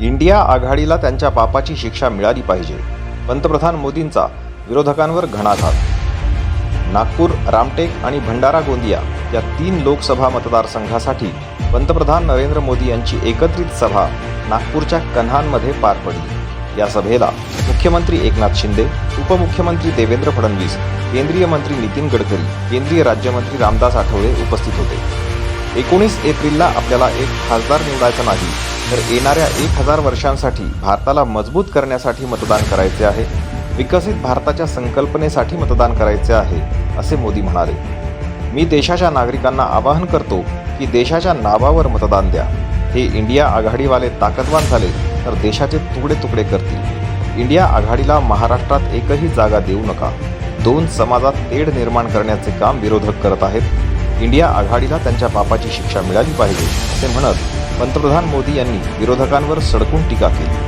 India आघाडीला त्यांच्या पापाची शिक्षा मिळाली पाहिजे. पंतप्रधान मोदींचा विरोधकांवर घणाघात. नागपूर रामटेक आणि भंडारा गोंदिया या तीन लोकसभा मतदारसंघासाठी पंतप्रधान नरेंद्र मोदी यांची एकत्रित सभा नागपूरच्या कन्हानमध्ये पार पडली. या सभेला मुख्यमंत्री एकनाथ शिंदे उपमुख्यमंत्री देवेंद्र फडणवीस केंद्रीय मंत्री नितीन गडकरी केंद्रीय राज्यमंत्री रामदास आठवले उपस्थित होते. एकोणीस एप्रिलला आपल्याला एक खासदार निवडायचा नाही तर येणाऱ्या एक हजार वर्षांसाठी भारताला मजबूत करण्यासाठी मतदान करायचे आहे विकसित भारताच्या संकल्पनेसाठी मतदान करायचे आहे असे मोदी म्हणाले. मी देशाच्या नागरिकांना आवाहन करतो की देशाच्या नावावर मतदान द्या. हे इंडिया आघाडीवाले ताकदवान झाले तर देशाचे तुकडे तुकडे करतील. इंडिया आघाडीला महाराष्ट्रात एकही जागा देऊ नका. दोन समाजात तेढ निर्माण करण्याचे काम विरोधक करत आहेत इंडिया आघाडीला त्यांच्या पापाची शिक्षा मिळाली पाहिजे असे म्हणत पंतप्रधान मोदी यांनी विरोधकांवर सडकून टीका केली.